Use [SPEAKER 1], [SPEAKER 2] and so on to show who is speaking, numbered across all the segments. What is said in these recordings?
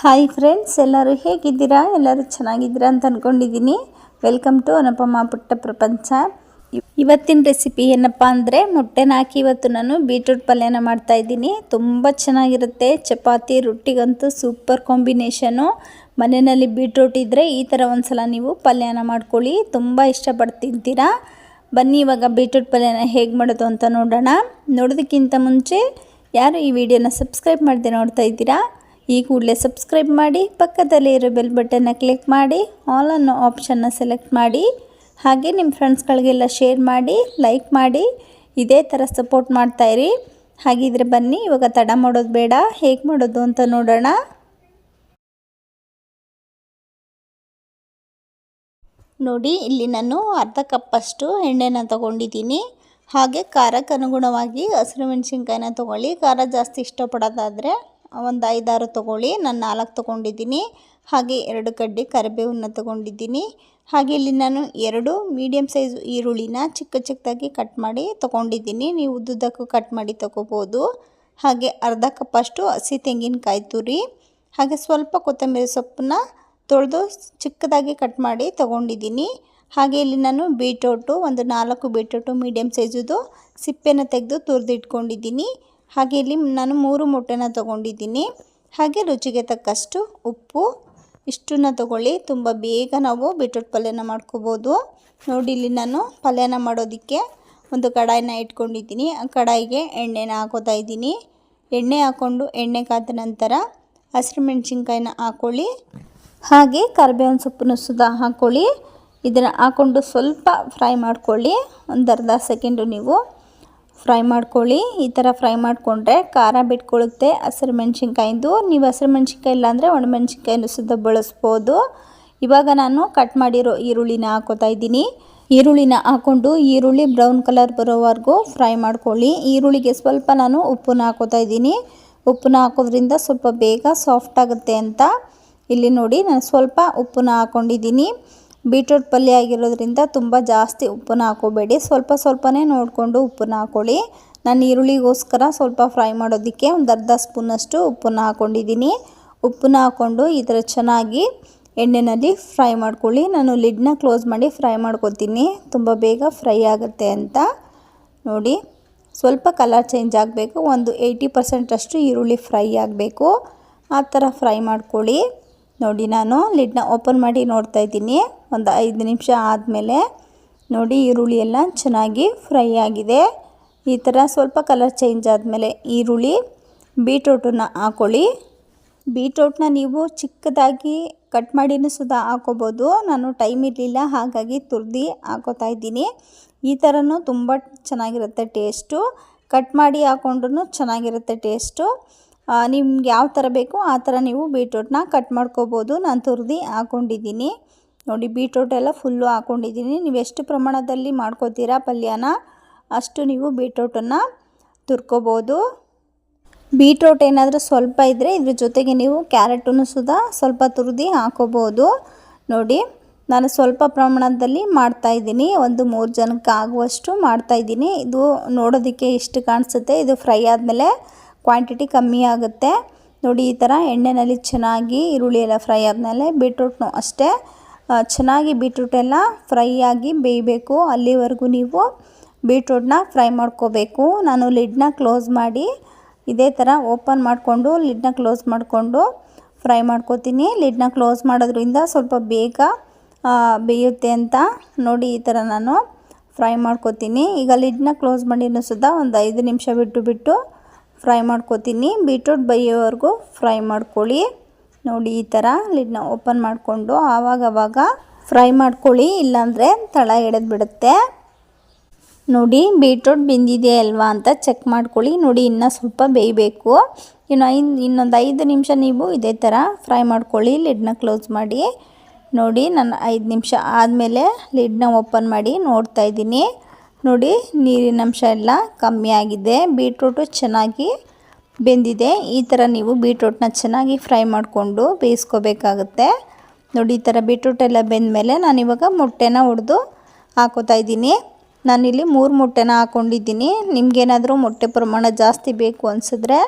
[SPEAKER 1] Hi friends ಎಲ್ಲರೂ ಹೇಗಿದ್ದೀರಾ? ಎಲ್ಲರೂ ಚೆನ್ನಾಗಿದ್ದೀರಾ ಅಂತ ಅಂದ್ಕೊಂಡಿದ್ದೀನಿ ವೆಲ್ಕಮ್ ಟು ಅನಪಮ್ಮ ಪುಟ್ಟ ಪ್ರಪಂಚ ಇವತ್ತಿನ ರೆಸಿಪಿ ಏನಪ್ಪ ಅಂದರೆ ಮೊಟ್ಟೆನ ಹಾಕಿ ಇವತ್ತು ನಾನು ಬೀಟ್ರೂಟ್ ಪಲ್ಯನ ಮಾಡ್ತಾ ಇದ್ದೀನಿ. ತುಂಬ ಚೆನ್ನಾಗಿರುತ್ತೆ. ಚಪಾತಿ, ರೊಟ್ಟಿಗಂತೂ ಸೂಪರ್ ಕಾಂಬಿನೇಷನು ಮನೆಯಲ್ಲಿ ಬೀಟ್ರೂಟ್ ಇದ್ದರೆ ಈ ಥರ ಒಂದ್ಸಲ ನೀವು ಪಲ್ಯನ ಮಾಡ್ಕೊಳ್ಳಿ. ತುಂಬ ಇಷ್ಟಪಟ್ಟು ತಿಂತೀರಾ ಬನ್ನಿ, ಇವಾಗ ಬೀಟ್ರೂಟ್ ಪಲ್ಯನ ಹೇಗೆ ಮಾಡೋದು ಅಂತ ನೋಡೋಣ. ನೋಡೋದಕ್ಕಿಂತ ಮುಂಚೆ ಯಾರು ಈ ವಿಡಿಯೋನ ಸಬ್ಸ್ಕ್ರೈಬ್ ಮಾಡಿದೆ ನೋಡ್ತಾ ಇದ್ದೀರಾ? ಈ ಕೂಡಲೇ ಸಬ್ಸ್ಕ್ರೈಬ್ ಮಾಡಿ, ಪಕ್ಕದಲ್ಲಿ ಇರೋ ಬೆಲ್ ಬಟನ್ನ ಕ್ಲಿಕ್ ಮಾಡಿ ಆಲ್ ಅನ್ನೋ ಆಪ್ಷನ್ನ ಸೆಲೆಕ್ಟ್ ಮಾಡಿ, ಹಾಗೆ ನಿಮ್ಮ ಫ್ರೆಂಡ್ಸ್ಗಳಿಗೆಲ್ಲ ಶೇರ್ ಮಾಡಿ ಲೈಕ್ ಮಾಡಿ, ಇದೇ ಥರ ಸಪೋರ್ಟ್ ಮಾಡ್ತಾಯಿರಿ ಹಾಗಿದ್ರೆ ಬನ್ನಿ, ಇವಾಗ ತಡ ಮಾಡೋದು ಬೇಡ, ಹೇಗೆ ಮಾಡೋದು ಅಂತ ನೋಡೋಣ. ನೋಡಿ, ಇಲ್ಲಿ ನಾನು ಅರ್ಧ ಕಪ್ಪಷ್ಟು ಎಣ್ಣೆನ ತೊಗೊಂಡಿದ್ದೀನಿ. ಹಾಗೆ ಖಾರಕ್ಕೆ ಅನುಗುಣವಾಗಿ ಹಸಿರು ಮೆಣಸಿನ್ಕಾಯಿನ ತೊಗೊಳ್ಳಿ, ಖಾರ ಜಾಸ್ತಿ ಇಷ್ಟಪಡೋದಾದರೆ. ಒಂದು ಐದಾರು ತೊಗೊಳ್ಳಿ, ನಾನು ನಾಲ್ಕು ತೊಗೊಂಡಿದ್ದೀನಿ. ಹಾಗೆ ಎರಡು ಕಡ್ಡಿ ಕರಿಬೇವನ್ನ ತೊಗೊಂಡಿದ್ದೀನಿ. ಹಾಗೆ ಇಲ್ಲಿ ನಾನು ಎರಡು ಮೀಡಿಯಮ್ ಸೈಜ್ ಈರುಳ್ಳಿನ ಚಿಕ್ಕ ಚಿಕ್ಕದಾಗಿ ಕಟ್ ಮಾಡಿ ತೊಗೊಂಡಿದ್ದೀನಿ. ನೀವು ಉದ್ದುದ್ದಕ್ಕೂ ಕಟ್ ಮಾಡಿ ತೊಗೋಬೋದು. ಹಾಗೆ ಅರ್ಧ ಕಪ್ಪಷ್ಟು ಹಸಿ ತೆಂಗಿನಕಾಯಿ ತುರಿ, ಹಾಗೆ ಸ್ವಲ್ಪ ಕೊತ್ತಂಬರಿ ಸೊಪ್ಪನ್ನ ತೊಳೆದು ಚಿಕ್ಕದಾಗಿ ಕಟ್ ಮಾಡಿ ತೊಗೊಂಡಿದ್ದೀನಿ. ಹಾಗೆ ಇಲ್ಲಿ ನಾನು ಬೀಟ್ರೋಟು ಒಂದು ನಾಲ್ಕು ಬೀಟ್ರೋಟು ಮೀಡಿಯಮ್ ಸೈಜದು ಸಿಪ್ಪೆನ ತೆಗೆದು ತುರಿದಿಟ್ಕೊಂಡಿದ್ದೀನಿ. ಹಾಗೆ ಇಲ್ಲಿ ನಾನು ಮೂರು ಮೊಟ್ಟೆನ ತೊಗೊಂಡಿದ್ದೀನಿ. ಹಾಗೆ ರುಚಿಗೆ ತಕ್ಕಷ್ಟು ಉಪ್ಪು. ಇಷ್ಟನ್ನ ತೊಗೊಳ್ಳಿ. ತುಂಬ ಬೇಗ ನಾವು ಬೀಟ್ರೂಟ್ ಪಲ್ಯನ ಮಾಡ್ಕೋಬೋದು. ನೋಡಿ ಇಲ್ಲಿ ನಾನು ಪಲ್ಯನ ಮಾಡೋದಕ್ಕೆ ಒಂದು ಕಡಾಯಿನ ಇಟ್ಕೊಂಡಿದ್ದೀನಿ. ಆ ಕಡಾಯಿಗೆ ಎಣ್ಣೆನ ಹಾಕೋತಾ ಇದ್ದೀನಿ. ಎಣ್ಣೆ ಹಾಕ್ಕೊಂಡು ಎಣ್ಣೆ ಕಾದ ನಂತರ ಹಸಿರು ಮೆಣಸಿನ್ಕಾಯಿನ ಹಾಕ್ಕೊಳ್ಳಿ ಹಾಗೆ ಕರಿಬೇವಿನ ಸೊಪ್ಪನ್ನು ಸುದ ಹಾಕ್ಕೊಳ್ಳಿ ಇದನ್ನು ಹಾಕ್ಕೊಂಡು ಸ್ವಲ್ಪ ಫ್ರೈ ಮಾಡ್ಕೊಳ್ಳಿ. ಒಂದು ಅರ್ಧ ಸೆಕೆಂಡು ನೀವು ಫ್ರೈ ಮಾಡ್ಕೊಳ್ಳಿ. ಈ ಥರ ಫ್ರೈ ಮಾಡಿಕೊಂಡ್ರೆ ಖಾರ ಬಿಟ್ಕೊಳ್ಳುತ್ತೆ ಹಸಿರು ಮೆಣಸಿನ್ಕಾಯಿಂದು. ನೀವು ಹಸಿರು ಮೆಣಸಿನ್ಕಾಯಿ ಇಲ್ಲಾಂದರೆ ಒಣಮೆಣ್ಸಿನ್ಕಾಯಿನೂ ಸುದ್ದ ಬಳಸ್ಬೋದು. ಇವಾಗ ನಾನು ಕಟ್ ಮಾಡಿರೋ ಈರುಳ್ಳಿನ ಹಾಕೋತಾ ಇದ್ದೀನಿ. ಈರುಳ್ಳಿನ ಹಾಕ್ಕೊಂಡು ಈರುಳ್ಳಿ ಬ್ರೌನ್ ಕಲರ್ ಬರೋವರೆಗೂ ಫ್ರೈ ಮಾಡ್ಕೊಳ್ಳಿ. ಈರುಳ್ಳಿಗೆ ಸ್ವಲ್ಪ ನಾನು ಉಪ್ಪನ್ನ ಹಾಕೋತಾ ಇದ್ದೀನಿ. ಉಪ್ಪನ್ನ ಹಾಕೋದ್ರಿಂದ ಸ್ವಲ್ಪ ಬೇಗ ಸಾಫ್ಟ್ ಆಗುತ್ತೆ ಅಂತ. ಇಲ್ಲಿ ನೋಡಿ, ನಾನು ಸ್ವಲ್ಪ ಉಪ್ಪನ್ನ ಹಾಕ್ಕೊಂಡಿದ್ದೀನಿ ಬೀಟ್ರೂಟ್ ಪಲ್ಯ ಆಗಿರೋದ್ರಿಂದ ತುಂಬ ಜಾಸ್ತಿ ಉಪ್ಪನ್ನ ಹಾಕೋಬೇಡಿ. ಸ್ವಲ್ಪ ಸ್ವಲ್ಪನೇ ನೋಡಿಕೊಂಡು ಉಪ್ಪನ್ನ ಹಾಕ್ಕೊಳ್ಳಿ ನಾನು ಈರುಳ್ಳಿಗೋಸ್ಕರ ಸ್ವಲ್ಪ ಫ್ರೈ ಮಾಡೋದಕ್ಕೆ ಒಂದು ಅರ್ಧ ಸ್ಪೂನಷ್ಟು ಉಪ್ಪನ್ನ ಹಾಕ್ಕೊಂಡಿದ್ದೀನಿ ಉಪ್ಪನ್ನ ಹಾಕ್ಕೊಂಡು ಈ ಥರ ಚೆನ್ನಾಗಿ ಎಣ್ಣೆಯಲ್ಲಿ ಫ್ರೈ ಮಾಡ್ಕೊಳ್ಳಿ. ನಾನು ಲಿಡ್ನ ಕ್ಲೋಸ್ ಮಾಡಿ ಫ್ರೈ ಮಾಡ್ಕೊತೀನಿ. ತುಂಬ ಬೇಗ ಫ್ರೈ ಆಗುತ್ತೆ ಅಂತ. ನೋಡಿ, ಸ್ವಲ್ಪ ಕಲರ್ ಚೇಂಜ್ ಆಗಬೇಕು. ಒಂದು ಏಯ್ಟಿ ಪರ್ಸೆಂಟಷ್ಟು ಈರುಳ್ಳಿ ಫ್ರೈ ಆಗಬೇಕು. ಆ ಥರ ಫ್ರೈ ಮಾಡ್ಕೊಳ್ಳಿ. ನೋಡಿ, ನಾನು ಲಿಡ್ನ ಓಪನ್ ಮಾಡಿ ನೋಡ್ತಾ ಇದ್ದೀನಿ. ಒಂದು ಐದು ನಿಮಿಷ ಆದಮೇಲೆ ನೋಡಿ ಈರುಳ್ಳಿ ಎಲ್ಲ ಚೆನ್ನಾಗಿ ಫ್ರೈ ಆಗಿದೆ. ಈ ಥರ ಸ್ವಲ್ಪ ಕಲರ್ ಚೇಂಜ್ ಆದಮೇಲೆ ಈರುಳ್ಳಿ, ಬೀಟ್ರೂಟನ್ನು ಹಾಕ್ಕೊಳ್ಳಿ ಬೀಟ್ರೂಟ್ನ ನೀವು ಚಿಕ್ಕದಾಗಿ ಕಟ್ ಮಾಡಿನೂ ಸುದಾ ಹಾಕೋಬೋದು. ನಾನು ಟೈಮ್ ಇರಲಿಲ್ಲ, ಹಾಗಾಗಿ ತುರ್ದು ಹಾಕೋತಾ ಇದ್ದೀನಿ. ಈ ಥರನೂ ತುಂಬ ಚೆನ್ನಾಗಿರುತ್ತೆ ಟೇಸ್ಟು. ಕಟ್ ಮಾಡಿ ಹಾಕೊಂಡ್ರೂ ಚೆನ್ನಾಗಿರುತ್ತೆ ಟೇಸ್ಟು. ನಿಮ್ಗೆ ಯಾವ ಥರ ಬೇಕೋ ಆ ಥರ ನೀವು ಬೀಟ್ರೂಟ್ನ ಕಟ್ ಮಾಡ್ಕೋಬೋದು. ನಾನು ತುರ್ದು ಹಾಕ್ಕೊಂಡಿದ್ದೀನಿ ನೋಡಿ ಬೀಟ್ರೂಟ್ ಎಲ್ಲ ಫುಲ್ಲು ಹಾಕ್ಕೊಂಡಿದ್ದೀನಿ ನೀವು ಎಷ್ಟು ಪ್ರಮಾಣದಲ್ಲಿ ಮಾಡ್ಕೋತೀರಾ ಪಲ್ಯನ, ಅಷ್ಟು ನೀವು ಬೀಟ್ರೂಟನ್ನು ತುರ್ಕೋಬೋದು. ಬೀಟ್ರೂಟ್ ಏನಾದರೂ ಸ್ವಲ್ಪ ಇದ್ದರೆ ಇದ್ರ ಜೊತೆಗೆ ನೀವು ಕ್ಯಾರೆಟನ್ನು ಸುದ ಸ್ವಲ್ಪ ತುರಿದು ಹಾಕೋಬೋದು. ನೋಡಿ, ನಾನು ಸ್ವಲ್ಪ ಪ್ರಮಾಣದಲ್ಲಿ ಮಾಡ್ತಾಯಿದ್ದೀನಿ ಒಂದು ಮೂರು ಜನಕ್ಕೆ ಆಗುವಷ್ಟು ಮಾಡ್ತಾಯಿದ್ದೀನಿ ಇದು ನೋಡೋದಕ್ಕೆ ಇಷ್ಟು ಕಾಣಿಸುತ್ತೆ, ಇದು ಫ್ರೈ ಆದಮೇಲೆ ಕ್ವಾಂಟಿಟಿ ಕಮ್ಮಿ ಆಗುತ್ತೆ. ನೋಡಿ, ಈ ಥರ ಎಣ್ಣೆನಲ್ಲಿ ಚೆನ್ನಾಗಿ ಈರುಳ್ಳಿ ಎಲ್ಲ ಫ್ರೈ ಆದಮೇಲೆ ಬೀಟ್ರೂಟ್ನು ಅಷ್ಟೇ. ಚೆನ್ನಾಗಿ ಬೀಟ್ರೂಟೆಲ್ಲ ಫ್ರೈ ಆಗಿ ಬೇಯಬೇಕು. ಅಲ್ಲಿವರೆಗೂ ನೀವು ಬೀಟ್ರೂಟ್ನ ಫ್ರೈ ಮಾಡ್ಕೋಬೇಕು. ನಾನು ಲಿಡ್ನ ಕ್ಲೋಸ್ ಮಾಡಿ ಇದೇ ಥರ ಓಪನ್ ಮಾಡಿಕೊಂಡು ಲಿಡ್ನ ಕ್ಲೋಸ್ ಮಾಡಿಕೊಂಡು ಫ್ರೈ ಮಾಡ್ಕೋತೀನಿ. ಲಿಡ್ನ ಕ್ಲೋಸ್ ಮಾಡೋದ್ರಿಂದ ಸ್ವಲ್ಪ ಬೇಗ ಬೇಯುತ್ತೆ ಅಂತ ನೋಡಿ ಈ ಥರ ನಾನು ಫ್ರೈ ಮಾಡ್ಕೋತೀನಿ. ಈಗ ಲಿಡ್ನ ಕ್ಲೋಸ್ ಮಾಡಿನೂ ಸುಧಾ ಒಂದು ಐದು ನಿಮಿಷ ಬಿಟ್ಟು ಬಿಟ್ಟು ಫ್ರೈ ಮಾಡ್ಕೋತೀನಿ. ಬೀಟ್ರೂಟ್ ಬೇಯೋವರೆಗೂ ಫ್ರೈ ಮಾಡ್ಕೊಳ್ಳಿ. ನೋಡಿ ಈ ಥರ ಲಿಡ್ನ ಓಪನ್ ಮಾಡಿಕೊಂಡು ಆವಾಗವಾಗ ಫ್ರೈ ಮಾಡ್ಕೊಳ್ಳಿ, ಇಲ್ಲಾಂದರೆ ತಳ ಎಳೆದು ಬಿಡುತ್ತೆ. ನೋಡಿ, ಬೀಟ್ರೂಟ್ ಬೆಂದಿದೆ ಅಲ್ವಾ ಅಂತ ಚೆಕ್ ಮಾಡ್ಕೊಳ್ಳಿ. ನೋಡಿ, ಇನ್ನೂ ಸ್ವಲ್ಪ ಬೇಯಬೇಕು. ಇನ್ನು ಐದು, ಇನ್ನೊಂದು ಐದು ನಿಮಿಷ ನೀವು ಇದೇ ಥರ ಫ್ರೈ ಮಾಡ್ಕೊಳ್ಳಿ, ಲಿಡ್ನ ಕ್ಲೋಸ್ ಮಾಡಿ. ನೋಡಿ ನಾನು ಐದು ನಿಮಿಷ ಆದಮೇಲೆ ಲಿಡ್ನ ಓಪನ್ ಮಾಡಿ ನೋಡ್ತಾ ಇದ್ದೀನಿ. ನೋಡಿ, ನೀರಿನ ಅಂಶ ಎಲ್ಲ ಕಮ್ಮಿ ಆಗಿದೆ. ಬೀಟ್ರೂಟು ಚೆನ್ನಾಗಿ ಬೆಂದಿದೆ. ಈ ಥರ ನೀವು ಬೀಟ್ರೂಟ್ನ ಚೆನ್ನಾಗಿ ಫ್ರೈ ಮಾಡಿಕೊಂಡು ಬೇಯಿಸ್ಕೋಬೇಕಾಗುತ್ತೆ. ನೋಡಿ, ಈ ಥರ ಬೀಟ್ರೂಟ್ ಎಲ್ಲ ಬೆಂದಮೇಲೆ ನಾನಿವಾಗ ಮೊಟ್ಟೆನ ಹೊಡೆದು ಹಾಕೋತಾ ಇದ್ದೀನಿ. ನಾನಿಲ್ಲಿ ಮೂರು ಮೊಟ್ಟೆನ ಹಾಕ್ಕೊಂಡಿದ್ದೀನಿ ನಿಮಗೇನಾದರೂ ಮೊಟ್ಟೆ ಪ್ರಮಾಣ ಜಾಸ್ತಿ ಬೇಕು ಅನಿಸಿದ್ರೆ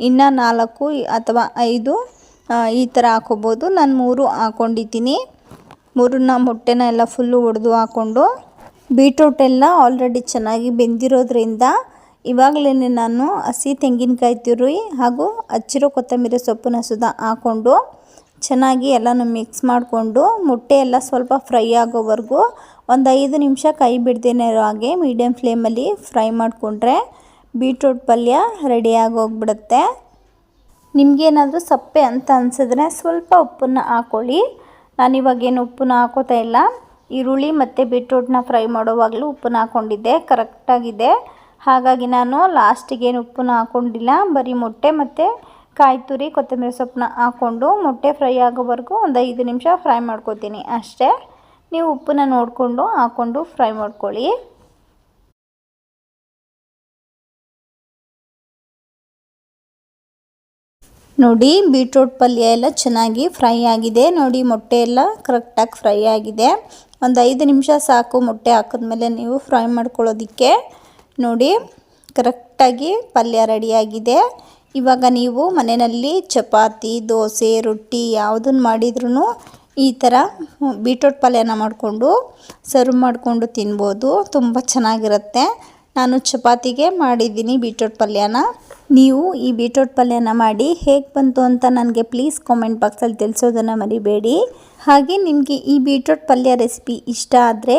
[SPEAKER 1] ಇನ್ನು ನಾಲ್ಕು ಅಥವಾ ಐದು ಈ ಥರ ಹಾಕೋಬೋದು. ನಾನು ಮೂರು ಹಾಕ್ಕೊಂಡಿದ್ದೀನಿ ಮೂರನ್ನ ಮೊಟ್ಟೆನ ಎಲ್ಲ ಫುಲ್ಲು ಒಡೆದು ಹಾಕ್ಕೊಂಡು ಬೀಟ್ರೂಟೆಲ್ಲ ಆಲ್ರೆಡಿ ಚೆನ್ನಾಗಿ ಬೆಂದಿರೋದ್ರಿಂದ ಇವಾಗಲೇ ನಾನು ಹಸಿ ತೆಂಗಿನಕಾಯಿ ತುರಿ ಹಾಗೂ ಹಚ್ಚಿರೋ ಕೊತ್ತಂಬರಿ ಸೊಪ್ಪನ್ನು ಸುದ ಹಾಕ್ಕೊಂಡು ಚೆನ್ನಾಗಿ ಎಲ್ಲನೂ ಮಿಕ್ಸ್ ಮಾಡಿಕೊಂಡು ಮೊಟ್ಟೆ ಎಲ್ಲ ಸ್ವಲ್ಪ ಫ್ರೈ ಆಗೋವರೆಗೂ ಒಂದು ಐದು ನಿಮಿಷ ಕೈ ಬಿಡ್ದೇನೆ ಇರೋ ಹಾಗೆ ಮೀಡಿಯಮ್ ಫ್ಲೇಮಲ್ಲಿ ಫ್ರೈ ಮಾಡಿಕೊಂಡ್ರೆ ಬೀಟ್ರೂಟ್ ಪಲ್ಯ ರೆಡಿಯಾಗಿ ಹೋಗ್ಬಿಡುತ್ತೆ ನಿಮಗೇನಾದರೂ ಸಪ್ಪೆ ಅಂತ ಅನಿಸಿದ್ರೆ ಸ್ವಲ್ಪ ಉಪ್ಪನ್ನು ಹಾಕ್ಕೊಳ್ಳಿ ನಾನಿವಾಗೇನು ಉಪ್ಪನ್ನ ಹಾಕೋತಾ ಇಲ್ಲ. ಈರುಳ್ಳಿ ಮತ್ತು ಬೀಟ್ರೂಟ್ನ ಫ್ರೈ ಮಾಡೋವಾಗಲೂ ಉಪ್ಪನ್ನ ಹಾಕ್ಕೊಂಡಿದ್ದೆ ಕರೆಕ್ಟಾಗಿದೆ ಹಾಗಾಗಿ ನಾನು ಲಾಸ್ಟಿಗೇನು ಉಪ್ಪನ್ನು ಹಾಕ್ಕೊಂಡಿಲ್ಲ ಬರೀ ಮೊಟ್ಟೆ ಮತ್ತು ಕಾಯಿ ತುರಿ, ಕೊತ್ತಂಬರಿ ಸೊಪ್ಪನ್ನ ಹಾಕ್ಕೊಂಡು ಮೊಟ್ಟೆ ಫ್ರೈ ಆಗೋವರೆಗೂ ಒಂದು ಐದು ನಿಮಿಷ ಫ್ರೈ ಮಾಡ್ಕೊತೀನಿ. ಅಷ್ಟೇ, ನೀವು ಉಪ್ಪನ್ನ ನೋಡಿಕೊಂಡು ಹಾಕ್ಕೊಂಡು ಫ್ರೈ ಮಾಡ್ಕೊಳ್ಳಿ. ನೋಡಿ, ಬೀಟ್ರೂಟ್ ಪಲ್ಯ ಎಲ್ಲ ಚೆನ್ನಾಗಿ ಫ್ರೈ ಆಗಿದೆ. ನೋಡಿ, ಮೊಟ್ಟೆ ಎಲ್ಲ ಕರೆಕ್ಟಾಗಿ ಫ್ರೈ ಆಗಿದೆ. ಒಂದು ಐದು ನಿಮಿಷ ಸಾಕು ಮೊಟ್ಟೆ ಹಾಕಿದ್ಮೇಲೆ ನೀವು ಫ್ರೈ ಮಾಡ್ಕೊಳ್ಳೋದಕ್ಕೆ. ನೋಡಿ, ಕರೆಕ್ಟಾಗಿ ಪಲ್ಯ ರೆಡಿಯಾಗಿದೆ. ಇವಾಗ ನೀವು ಮನೆಯಲ್ಲಿ ಚಪಾತಿ, ದೋಸೆ, ರೊಟ್ಟಿ ಯಾವುದನ್ನು ಮಾಡಿದ್ರೂ ಈ ಥರ ಬೀಟ್ರೋಟ್ ಪಲ್ಯನ ಮಾಡಿಕೊಂಡು ಸರ್ವ್ ಮಾಡಿಕೊಂಡು ತಿನ್ಬೋದು. ತುಂಬ ಚೆನ್ನಾಗಿರುತ್ತೆ. ನಾನು ಚಪಾತಿಗೆ ಮಾಡಿದ್ದೀನಿ ಬೀಟ್ರೋಟ್ ಪಲ್ಯನ. ನೀವು ಈ ಬೀಟ್ರೋಟ್ ಪಲ್ಯನ ಮಾಡಿ ಹೇಗೆ ಬಂತು ಅಂತ ನನಗೆ ಪ್ಲೀಸ್ ಕಾಮೆಂಟ್ ಬಾಕ್ಸಲ್ಲಿ ತಿಳಿಸೋದನ್ನು ಮರಿಬೇಡಿ. ಹಾಗೆ ನಿಮಗೆ ಈ ಬೀಟ್ರೋಟ್ ಪಲ್ಯ ರೆಸಿಪಿ ಇಷ್ಟ ಆದರೆ